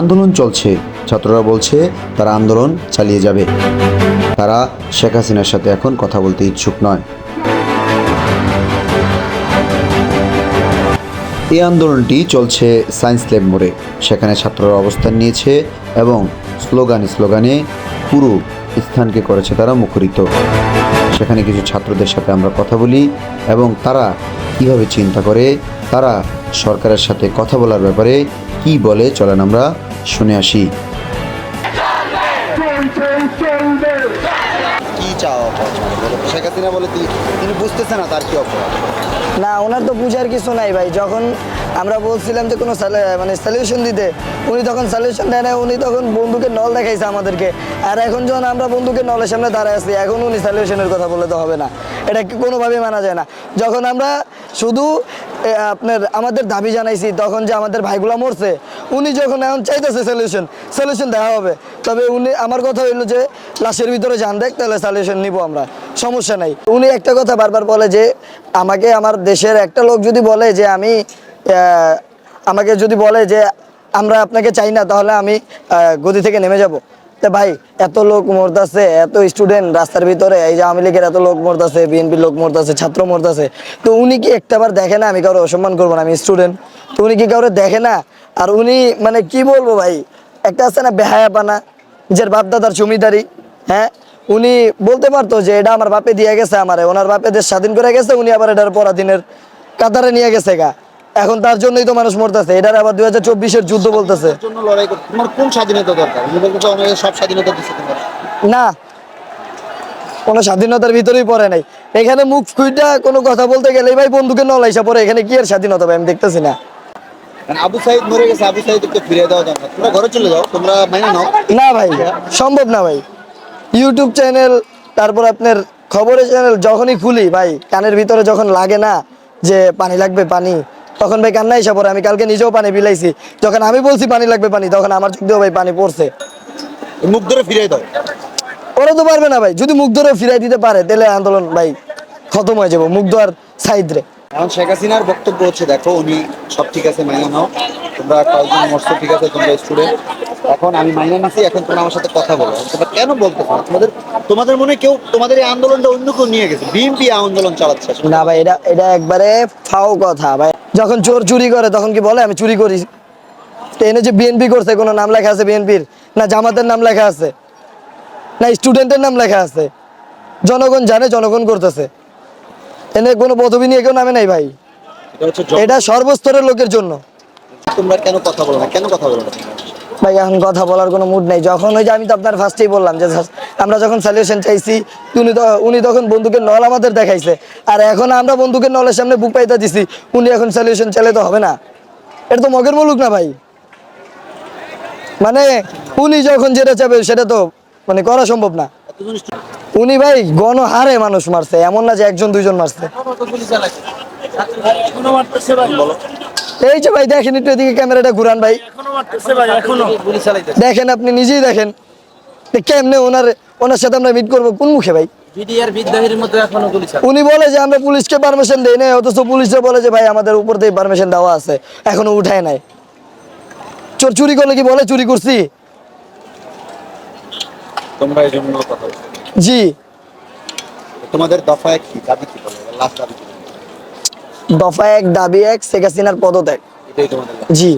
আন্দোলন চলছে। ছাত্ররা বলছে, তারা আন্দোলন চালিয়ে যাবে। তারা শেখ হাসিনার সাথে এখন কথা বলতে ইচ্ছুক নয়। এই আন্দোলনটি চলছে সায়েন্স ল্যাব মোড়ে। সেখানে ছাত্ররা অবস্থান নিয়েছে এবং স্লোগানে স্লোগানে পুরো স্থানকে করেছে তারা মুখরিত। সেখানে কিছু ছাত্রদের সাথে আমরা কথা বলি এবং তারা কীভাবে চিন্তা করে, তারা সরকারের সাথে কথা বলার ব্যাপারে কি বলে? চলেন আমরা শুনে আসি। কি চাও শেখ হাসিনা বলে তিনি বুঝতেছে না তার কি অপরাধ। না ওনার তো বুঝার কিছু নাই ভাই। যখন আমরা বলছিলাম যে কোনো মানে সলিউশন দিতে। উনি তখন সলিউশন দেয় না উনি তখন বন্ধুকে নল দেখাইছে আমাদেরকে। আর এখন যখন আমরা বন্ধুকে নলের সামনে দাঁড়ায় আছি, এখন উনি সলিউশনের কথা বলে তো হবে না। এটা কোনোভাবেই মানা যায় না? যখন আমরা শুধু আপনার আমাদের দাবি জানাইছি, তখন যে আমাদের ভাইগুলা মরছে, উনি যখন এখন চাইতেছে সলিউশন সলিউশন দেওয়া হবে। তবে উনি, আমার কথা হইল যে, লাশের ভিতরে যান দেখ, তাহলে সলিউশন নিব আমরা। সমস্যা নাই। উনি একটা কথা বারবার বলে যে, আমাকে আমার দেশের একটা লোক যদি বলে যে, আমি আমাকে যদি বলে যে আমরা আপনাকে চাই না, তাহলে আমি গদি থেকে নেমে যাব। তা ভাই, এত লোক মরতাছে, এত স্টুডেন্ট রাস্তার ভিতরে, এই যে আওয়ামী লীগের এত লোক মরতাছে বিএনপি লোক মরতাছে, ছাত্র মরতাছে, তো উনি কি একটাবার দেখে না আমি কারও অসম্মান করব না, আমি স্টুডেন্ট তো উনি কি কারও দেখে না? আর উনি মানে কি বলব ভাই, একটা আছে না বেহায়াপানা, নিজের বাপ দাদার জমিদারি হ্যাঁ? উনি বলতে পারতো যে এটা আমার বাপে দিয়ে গেছে আমারে, ওনার বাপে দেশ স্বাধীন করে গেছে, উনি আবার এটার পরাধীনের কাতারে নিয়ে গেছে গা। এখন তার জন্যই তো মানুষ মরতেছে। এটার আবার দুই হাজার চব্বিশের যুদ্ধ বলতেছে। তোমার কোন স্বাধীনতা দরকার? সব স্বাধীনতা দিচ্ছে না। কোনো স্বাধীনতার ভিতরেই পড়ে নাই। এখানে মুখ খুইটা কোনো কথা বলতে গেলে ভাই বন্ধুকে নলাইসা পড়ে এখানে কি আর স্বাধীনতা ভাই? আমি দেখতেছি না। আবু সাইদ মরে গেছে আবু সাইদকে ফিরিয়ে দেওয়া যাবে তোমরা ঘরে চলে যাও তোমরা মাইনে নাও। না ভাই সম্ভব না ভাই। ইউটিউব চ্যানেল তারপর আপনার খবরের চ্যানেল যখনই খুলি ভাই কানের ভিতরে যখন লাগে না যে পানি লাগবে পানি। তখন ভাই কান্না এসে পড়ে আমি কালকে নিজেও পানি বিলাইছি যখন আমি বলছি পানি লাগবে পানি তখন আমার চোখ দিয়েও ভাই পানি পড়ছে। মুখ ধরে ফিরাই দাও। ওরা তো পারবে না ভাই যদি মুখ ধরে ফিরাই দিতে পারে তাহলে আন্দোলন ভাই খতম হয়ে যাব মুখ ধোয়ার সাইড রে। এখন শেখ হাসিনার বক্তব্য হচ্ছে দেখো উনি সব ঠিক আছে মাইনে নাও। তোমরা কয়েকজন মস্ত ঠিক আছে তোমরা স্টুডেন্ট এখন আমি মাইনে নিছি এখন তোমরা আমার সাথে কথা বলো। তোমরা কেন বলতে পারো? তোমাদের তোমাদের মনে কেউ তোমাদের এই আন্দোলনটা অন্য কেউ নিয়ে গেছে? বিএনপি আন্দোলন চালাচ্ছে। না ভাই এটা এটা একবারে ফাও কথা। ভাই যখন চোর চুরি করে তখন কি বলে আমি চুরি করি? এনে যে বিএনপি করছে কোনো নাম লেখা আছে বিএনপির? না জামাতের নাম লেখা আছে? না স্টুডেন্টের নাম লেখা আছে? জনগণ জানে জনগণ করতেছে। এনে কোনো পদবি নিয়ে কেউ নামে নাই ভাই। এটা সর্বস্তরের লোকের জন্য। তোমরা কেন কথা বলো না? কেন কথা বলো না? ভাই, এখন কথা বলার কোনো মুড নেই। যখন ওই যে আমি তো আপনার ফার্স্টেই বললাম যে আমরা যখন সলিউশন চাইছি উনি উনি তখন বন্দুকের নল আমাদের দেখাইছে। আর এখন আমরা বন্দুকের নলের সামনে বুক পাইতে দিছি, উনি এখন সলিউশন চাইলে তো হবে না। এটা তো মগের মুলুক না ভাই? মানে উনি যখন যেটা চাবে সেটা তো মানে করা সম্ভব না। উনি ভাই গণহারে মানুষ মারছে, এমন না যে একজন, দুইজন মারছে। এই যে ভাই, দেখেন একটু এদিকে ক্যামেরাটা ঘুরান ভাই। দেখেন আপনি নিজেই দেখেন কেমনে ওনার ওনার সাথে আমরা মিট করব। কোন মুখে ভাই? উনি বলে যে আমরা পুলিশকে পারমিশন দেই না অথচ পুলিশে বলে যে ভাই আমাদের উপর দিয়ে পারমিশন দেওয়া আছে এখনও উঠায় নাই। চোর চুরি করলে কি বলে? চুরি করছি। তোমরা এই জন্য কথা জি। তোমাদের দফায় কি? দাবি কি বলো? লাস্ট দাবি দফা এক দাবি এক শেখ হাসিনার পদত্যাগ। এটাই তোমাদের জি।